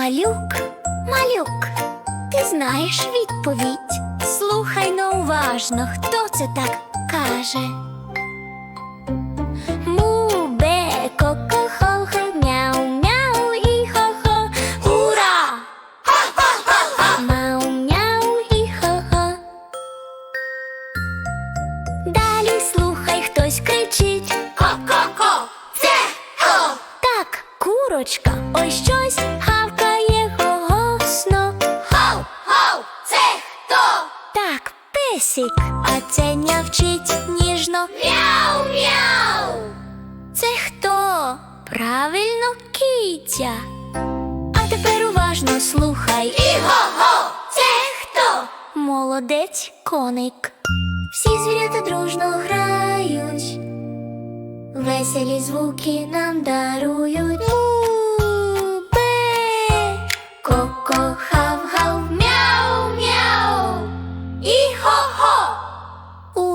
Малюк, малюк, ти знаєш відповідь. Слухай но уважно, хто це так каже. Му, бе, мяу, мяу і хо-хо. Ура! Мау, мяу і хо-хо. Далі слухай, хтось кричить. Ко-ко-ко, це хо. Так, курочка, ось щось песик, а це нявчить ніжно. Мяу, мяу. Це хто? Правильно, киця. А тепер уважно слухай. Іго-го, це хто? Молодець коник. Всі звірята дружно грають, веселі звуки нам дарують.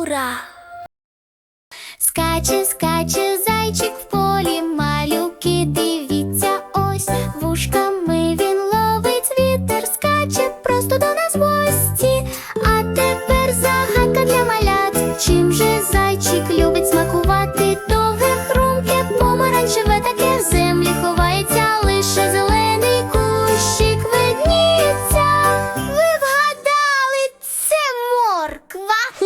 ура! Скаче, скаче.